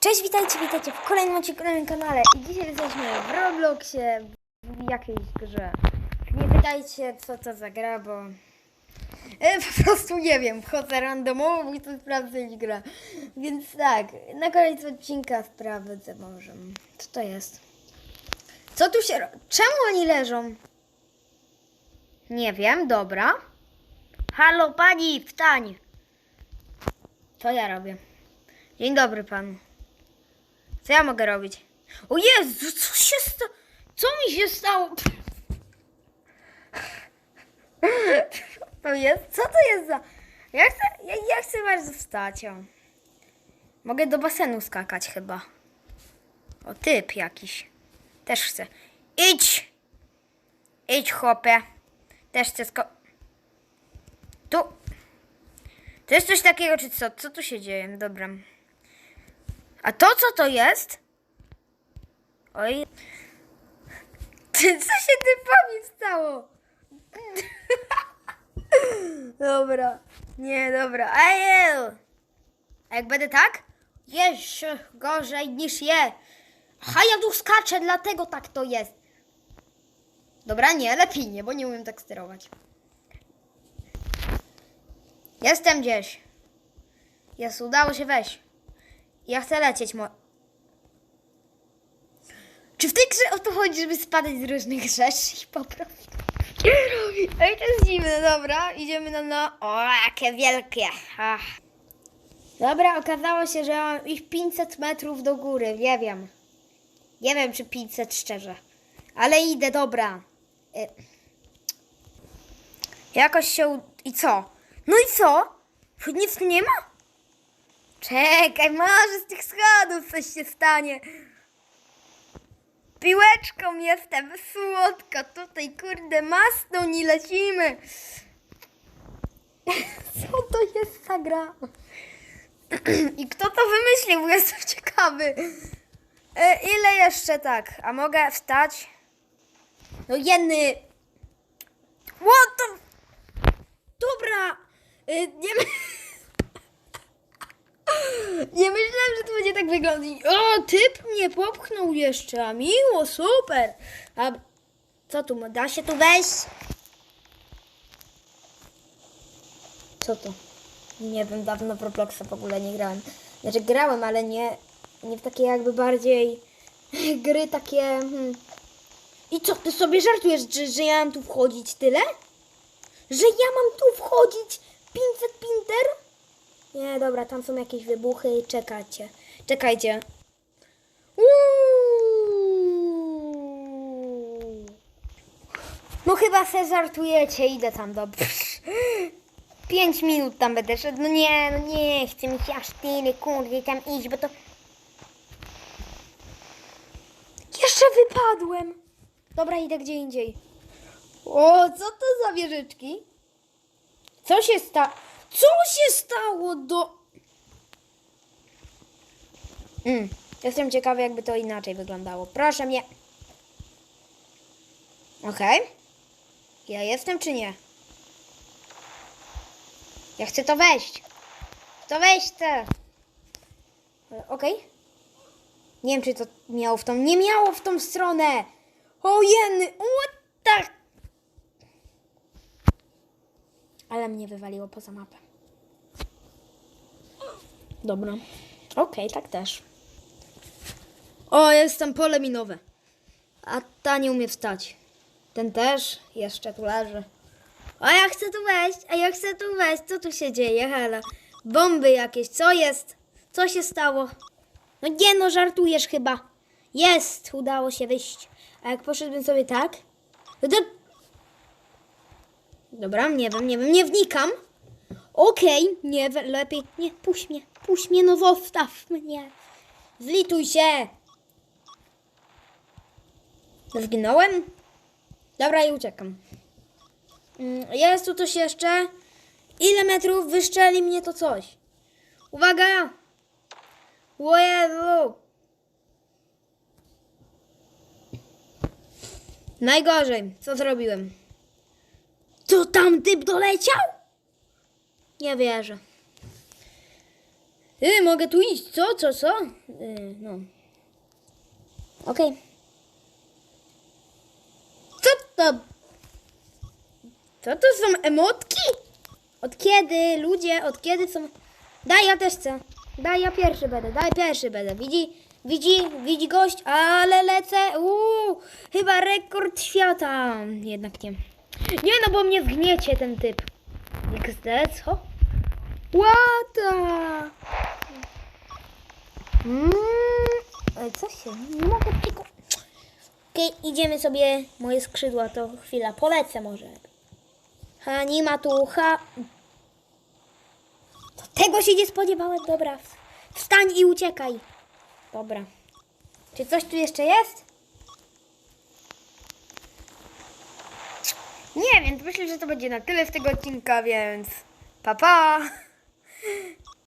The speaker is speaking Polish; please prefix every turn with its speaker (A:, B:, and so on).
A: Cześć, witajcie, witajcie w kolejnym odcinku na moim kanale i dzisiaj jesteśmy w Robloxie, w jakiejś grze. Nie pytajcie co to za gra, bo e, po prostu nie wiem, wchodzę randomowo i to sprawdzę gra. Więc tak, na koniec odcinka sprawdzę może. Co to jest? Co tu się... Czemu oni leżą? Nie wiem, dobra. Halo pani, wstań! Co ja robię? Dzień dobry panu. Co ja mogę robić? O Jezu, co się stało? Co mi się stało? To jest? Co to jest za... Ja chcę, ja, ja chcę bardzo wstać. O. Mogę do basenu skakać chyba. O, typ jakiś. Też chcę. Idź! Idź, chłopie. Też chcę sko... Tu. To jest coś takiego, czy co? Co tu się dzieje? Dobra. A to co to jest? Oj. Co się typowi stało? Dobra. Nie, dobra. Ejel! A jak będę tak? Jeszcze gorzej niż je. Ha, ja tu skaczę, dlatego tak to jest. Dobra, nie, lepiej nie, bo nie umiem tak sterować. Jestem gdzieś. Jest, udało się wejść. Ja chcę lecieć, mo... Czy w tej grze o to chodzi, żeby spadać z różnych rzeczy i po prostu... Ej, to jest dziwne, dobra. Idziemy na... no. O, jakie wielkie. Ach. Dobra, okazało się, że mam iść 500 metrów do góry. Nie wiem. Nie wiem, czy 500 szczerze. Ale idę, dobra. Y... Jakoś się... I co? No i co? Nic tu nie ma? Czekaj, może z tych schodów coś się stanie. Piłeczką jestem, słodko. Tutaj, kurde, masną nie lecimy. Co to jest za gra? I kto to wymyślił? Jestem ciekawy. E, ile jeszcze tak? A mogę wstać? No jedny. What the... Dobra. My- Nie wyglądać. O, typ mnie popchnął jeszcze. A miło, super. A co tu? Da się tu wejść? Co to? Nie wiem, dawno w Robloxa w ogóle nie grałem. Znaczy grałem, ale nie, nie w takie jakby bardziej gry takie... Hmm. I co, ty sobie żartujesz, że, że ja mam tu wchodzić tyle? Że ja mam tu wchodzić 500 pinter? Nie, dobra, tam są jakieś wybuchy. Czekajcie. Czekajcie. Uuu. No chyba se żartujecie. Idę tam, dobrze. Pięć minut tam będę szedł. No nie, no nie chcę mi się aż tyle, kurde, tam iść, bo to... Jeszcze wypadłem. Dobra, idę gdzie indziej. O, co to za wieżyczki? Co się stało? Co się stało do... Mm, jestem ciekawy, jakby to inaczej wyglądało. Proszę mnie. Okej. Ja jestem czy nie? Ja chcę to wejść. To wejść chcę. E, Okej. Nie wiem, czy to miało w tą... Nie miało w tą stronę. O jeny. What the... Ale mnie wywaliło poza mapę. Dobra. Okej, tak też. O, jest tam pole minowe. A ta nie umie wstać. Ten też jeszcze tu leży. A ja chcę tu wejść, a ja chcę tu wejść. Co tu się dzieje? Hela. Bomby jakieś. Co jest? Co się stało? No nie no, żartujesz chyba. Jest, udało się wyjść. A jak poszedłbym sobie tak? No to... Dobra, nie wiem, nie wiem, nie wnikam. Okej, nie, we- lepiej, nie, puść mnie, puść mnie, no zostaw mnie. Zlituj się. Zginąłem? Dobra, i uciekam. Mm, Jest tu coś jeszcze? Ile metrów wyszczeli mnie to coś? Uwaga! O Jezu! Najgorzej, co zrobiłem? To tam typ doleciał? Nie wierzę. Y, mogę tu iść, co, co, co? Y, no. Okej. Co to? Co to są emotki? Od kiedy, ludzie, od kiedy są... Daj, ja też chcę. Daj, ja pierwszy będę, daj, pierwszy będę. Widzi, widzi, widzi gość, ale lecę. Uuu, chyba rekord świata. Jednak nie. Nie, no bo mnie zgniecie ten typ. XD, co? Łata! Mm, ale co się? Nie mogę tylko... Okej, idziemy sobie. Moje skrzydła to chwila. Polecę może. Ha, nie ma tu, ha. To tego się nie spodziewałem. Dobra. Wstań i uciekaj. Dobra. Czy coś tu jeszcze jest? Nie, więc myślę, że to będzie na tyle z tego odcinka, więc pa pa!